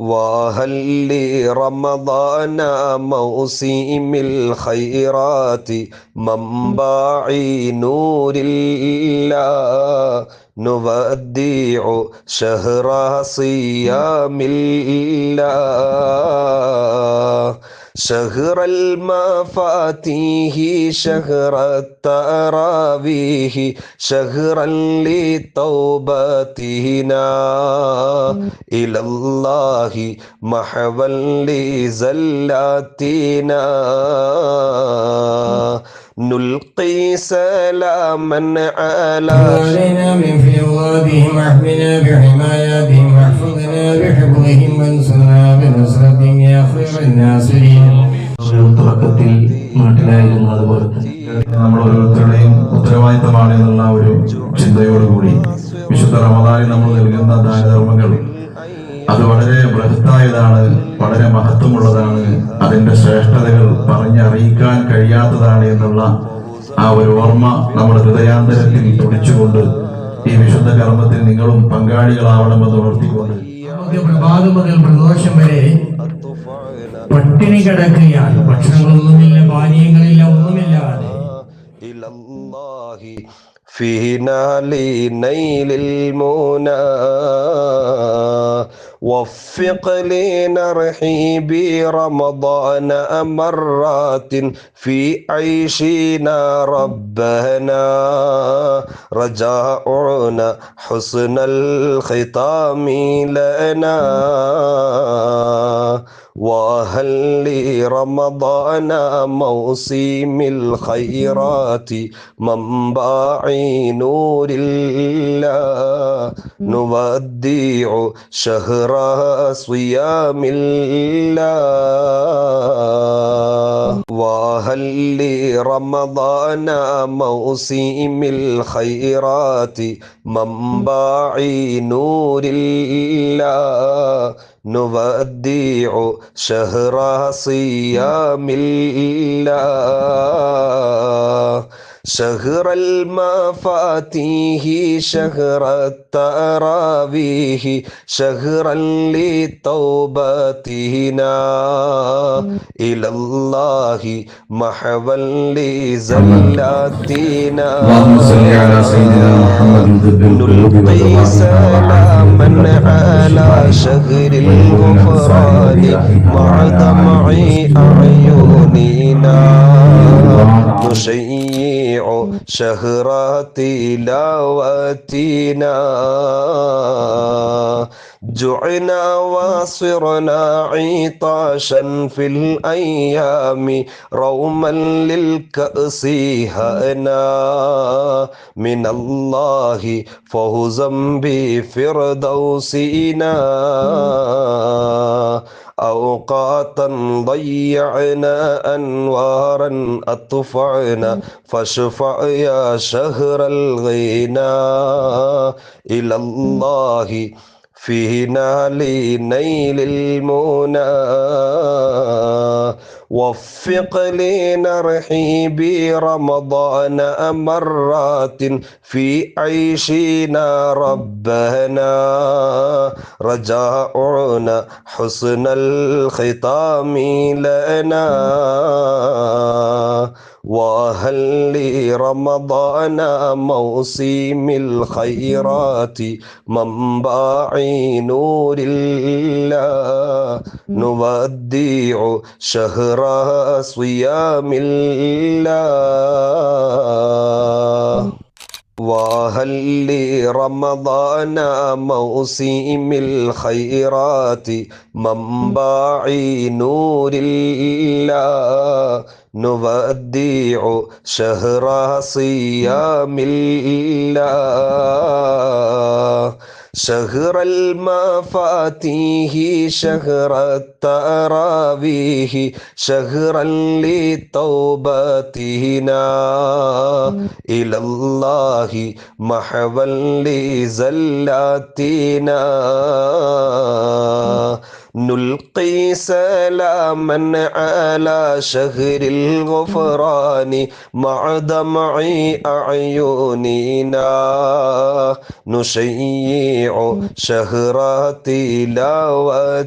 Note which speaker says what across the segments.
Speaker 1: وهل لرمضان موسم الخيرات منبع نور الله نودع شهر صيام الله شهر المفاتيح شهر التراويح شهرا لتوبتنا إلى الله محوا لزلاتنا نلقي سلاما على
Speaker 2: علينا من فيضاتهم واحمنا بحماياتهم واحفظنا بحفظهم وانصرنا بنصرتهم يا خير الناصرين
Speaker 3: തുടക്കത്തിൽ നാട്ടിലായിരുന്നു അതുപോലെ
Speaker 4: നമ്മൾ ഓരോരുത്തരുടെയും ഉത്തരവാദിത്തമാണ് എന്നുള്ള ഒരു ചിന്തയോടുകൂടി വിശുദ്ധ റമദാനിൽ നമ്മൾ നൽകുന്ന ദാനധർമ്മങ്ങൾ അത് വളരെ ബൃഹത്തായതാണ് വളരെ മഹത്വമുള്ളതാണ് അതിന്റെ ശ്രേഷ്ഠതകൾ പറഞ്ഞറിയിക്കാൻ കഴിയാത്തതാണ് എന്നുള്ള ആ ഒരു ഓർമ്മ നമ്മുടെ ഹൃദയാന്തരത്തിൽ തുടിച്ചുകൊണ്ട് ഈ വിശുദ്ധ കർമ്മത്തിൽ നിങ്ങളും പങ്കാളികളാവണമെന്ന് ഉണർത്തിക്കൊണ്ട്
Speaker 2: പ്രഭാതം മുതൽ പ്രദോഷം വരെ പട്ടിണി കിടക്കുകയാണ് ഭക്ഷണങ്ങളൊന്നുമില്ല പാനീയങ്ങളില്ല ഒന്നുമില്ലാതെ
Speaker 1: إلى الله فينا لنيل المنى وفق لنرحي برمضان مرات في عيشنا ربنا رجاؤنا حسن الختام لنا وهل لرمضان موسم الخيرات منبع نور الله. نودع شهر صيام الله. وهل لرمضان موسم الخيرات منبع نور الله. نودع شهر صيام الله. شهر المفاتيح شهر التراويح شهرا لتوبتنا إلى الله محوا لزلاتنا
Speaker 4: اللهم صل على سيدنا محمد طب القلوب
Speaker 1: نلقي
Speaker 4: ودوائها
Speaker 1: سلاما على شهر الغفران مع دمع أعيننا نشيع شهر تلاوتنا جعنا وصرنا عطاشا في الأيام روما للكأس هأنا من الله فوزا بفردوسنا أوقاتا ضيعنا أنوارا أطفعنا فاشفع يا شهر الغنى إلى الله فينا لنيل المنى. وفق لنرحي برمضان مرات في عيشنا ربنا. رجاؤنا حسن الختام لنا. وهل لرمضان موسم الخيرات منبع نور الله. نودع شهر صيام الله. وهل لرمضان موسم الخيرات منبع نور الله. نودع شهر صيام الله. شهر المفاتيح شهر التراويح شهرا لتوبتنا. إلى الله محوا لزلاتنا. نلقي سلاما على شهر الغفران مع دمع أعيننا نشيع شهر تلاوتنا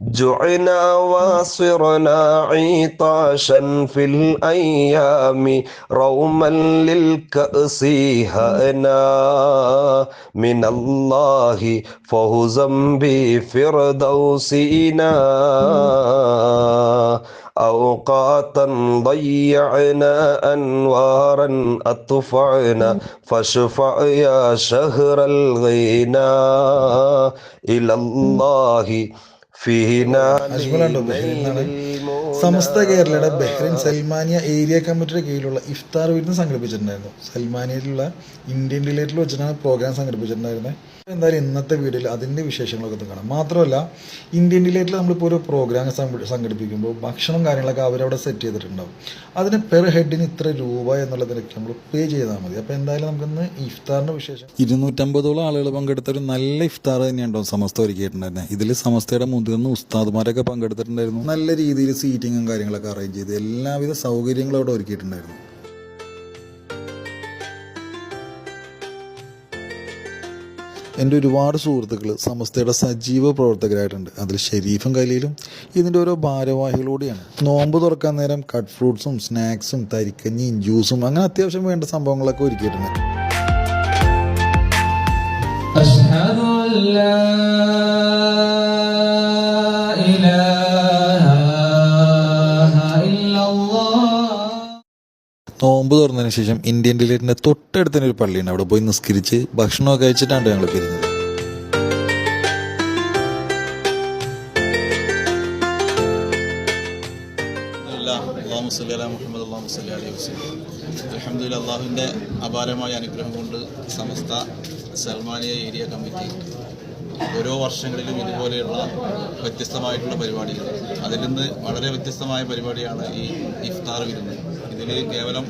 Speaker 1: جعنا وصرنا عطاشا في الأيام روما للكأس هأنا. من الله فوزا بفردوسنا أوقاتا ضيعنا أنوارا أطفعنا. فاشفع يا شهر الغنى إلى الله
Speaker 5: സമസ്ത കേരളയുടെ ബഹ്റിൻ സൽമാനിയ ഏരിയ കമ്മിറ്റിയുടെ കീഴിലുള്ള ഇഫ്താർ വിരുന്ന് സംഘടിപ്പിച്ചിട്ടുണ്ടായിരുന്നു. സൽമാനിയയിലുള്ള ഇന്ത്യൻ റിലേറ്റഡ് വെച്ചിട്ടാണ് പ്രോഗ്രാം സംഘടിപ്പിച്ചിട്ടുണ്ടായിരുന്നത് എന്തായാലും ഇന്നത്തെ വീഡിയോയിൽ അതിന്റെ വിശേഷങ്ങളൊക്കെ ഒന്ന് കാണാം. മാത്രമല്ല ഇന്ത്യൻ ഡിലേറ്റിൽ നമ്മളിപ്പോൾ ഒരു പ്രോഗ്രാം സംഘടിപ്പിക്കുമ്പോൾ ഭക്ഷണം കാര്യങ്ങളൊക്കെ അവരവിടെ സെറ്റ് ചെയ്തിട്ടുണ്ടാവും. അതിന് പെർ ഹെഡിന് ഇത്ര രൂപ എന്നുള്ളതിനൊക്കെ നമ്മൾ പേ ചെയ്താൽ മതി. അപ്പോൾ എന്തായാലും നമുക്കിന്ന് ഇഫ്താറിന്റെ വിശേഷം ഇരുന്നൂറ്റമ്പതോളം ആളുകൾ പങ്കെടുത്ത ഒരു നല്ല ഇഫ്താർ തന്നെയുണ്ടോ സമസ്ത ഒരുക്കിയിട്ടുണ്ടായിരുന്നത് ഇതിൽ സമസ്തയുടെ മുതിർന്ന ഉസ്താദുമാരൊക്കെ പങ്കെടുത്തിട്ടുണ്ടായിരുന്നു. നല്ല രീതിയിൽ സീറ്റിങ്ങും കാര്യങ്ങളൊക്കെ അറേഞ്ച് ചെയ്ത് എല്ലാവിധ സൗകര്യങ്ങളും അവിടെ ഒരുക്കിയിട്ടുണ്ടായിരുന്നു. എന്റെ ഒരുപാട് സുഹൃത്തുക്കൾ സമസ്തയുടെ സജീവ പ്രവർത്തകരായിട്ടുണ്ട്. അതിൽ ഷെരീഫും കലയിലും ഇതിന്റെ ഓരോ ഭാരവാഹികളൂടെയാണ്. നോമ്പ് തുറക്കാൻ നേരം കട്ട് ഫ്രൂട്ട്സും സ്നാക്സും തരിക്കഞ്ഞിയും ജ്യൂസും അങ്ങനെ അത്യാവശ്യം വേണ്ട സംഭവങ്ങളൊക്കെ ഒരുക്കിയിട്ടുണ്ട്. നോമ്പ് തുറന്നതിന് ശേഷം ഇന്ത്യൻ ഡിലേറ്റിന്റെ തൊട്ടടുത്ത് ഒരു പള്ളിയുണ്ട്. അവിടെ പോയി നിസ്കരിച്ച് ഭക്ഷണമൊക്കെ കഴിച്ചിട്ടാണ് ഞങ്ങൾ പിരിഞ്ഞത്.
Speaker 6: അലഹമ്മദില്ല അള്ളാഹുവിന്റെ അപാരമായ അനുഗ്രഹം കൊണ്ട് സമസ്ത സൽമാനിയ ഏരിയ കമ്മിറ്റി ഓരോ വർഷങ്ങളിലും ഇതുപോലെയുള്ള വ്യത്യസ്തമായിട്ടുള്ള പരിപാടികൾ. അതിൽ നിന്ന് വളരെ വ്യത്യസ്തമായ പരിപാടിയാണ് ഈ ഇഫ്താർ വിരുന്ന്. ഇതിൽ കേവലം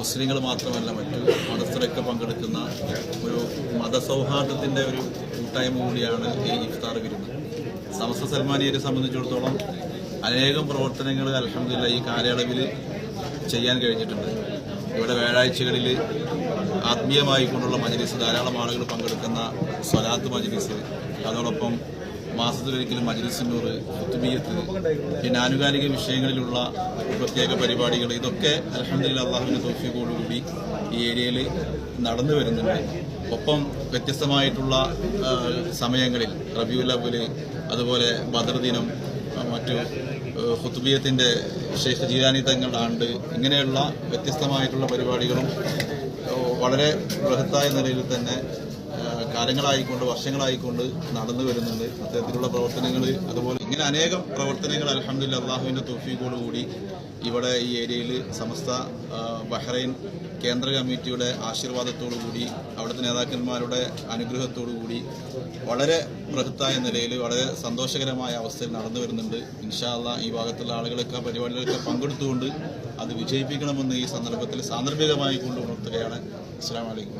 Speaker 6: മുസ്ലിങ്ങൾ മാത്രമല്ല മറ്റു മതസ്ഥരൊക്കെ പങ്കെടുക്കുന്ന ഒരു മതസൗഹാർദ്ദത്തിന്റെ ഒരു കൂട്ടായ്മ കൂടിയാണ് ഈ ഇഫ്താർ വിരുന്ന്. സമസ്ത സൽമാനിയരെ സംബന്ധിച്ചിടത്തോളം അനേകം പ്രവർത്തനങ്ങൾ അലഹമില്ല ഈ കാലയളവിൽ ചെയ്യാൻ കഴിഞ്ഞിട്ടുണ്ട്. ഇവിടെ വ്യാഴാഴ്ചകളിൽ ആത്മീയമായി കൊണ്ടുള്ള മജ്ലിസ് ധാരാളം ആളുകൾ പങ്കെടുക്കുന്ന സ്വലാത്ത് മജ്ലിസ്. അതോടൊപ്പം മാസത്തിലൊരിക്കലും മജ്ലിസിനൂർ കുത്തുബിയത്ത് പിന്നെ ആനുകാലിക വിഷയങ്ങളിലുള്ള പ്രത്യേക പരിപാടികൾ ഇതൊക്കെ അലഹമ്മദില്ല അള്ളാഹുവിന്റെ തോഫിയോടുകൂടി ഈ ഏരിയയിൽ നടന്നു വരുന്നുണ്ട്. ഒപ്പം വ്യത്യസ്തമായിട്ടുള്ള സമയങ്ങളിൽ റബിയുൽ അവൽ അതുപോലെ ബദർ ദിനം മറ്റു ഹുത്തുബിയത്തിന്റെ ഷെയ്ഖ് ജീരാനി തങ്ങളുടെ ആണ്ട് ഇങ്ങനെയുള്ള വ്യത്യസ്തമായിട്ടുള്ള പരിപാടികളും വളരെ ബൃഹത്തായ നിലയിൽ തന്നെ കാലങ്ങളായിക്കൊണ്ട് വർഷങ്ങളായിക്കൊണ്ട് നടന്നു വരുന്നുണ്ട്. അത്തരത്തിലുള്ള പ്രവർത്തനങ്ങൾ അതുപോലെ ഇങ്ങനെ അനേകം പ്രവർത്തനങ്ങൾ അലഹമ്മദില്ല അള്ളാഹുവിന്റെ തോഫിയോടുകൂടി ഇവിടെ ഈ ഏരിയയിൽ സമസ്ത ബഹ്റൈൻ കേന്ദ്ര കമ്മിറ്റിയുടെ കൂടി അവിടുത്തെ നേതാക്കന്മാരുടെ അനുഗ്രഹത്തോടു കൂടി വളരെ ബൃഹത്തായ നിലയിൽ വളരെ സന്തോഷകരമായ അവസ്ഥയിൽ നടന്നു വരുന്നുണ്ട്. ഇൻഷാല്ല ഈ ഭാഗത്തുള്ള ആളുകളൊക്കെ പരിപാടികളൊക്കെ പങ്കെടുത്തുകൊണ്ട് അത് വിജയിപ്പിക്കണമെന്ന് ഈ സന്ദർഭത്തിൽ സാന്ദർഭികമായി കൊണ്ട് ഉണർത്തുകയാണ്. അസ്സാം വലൈക്കും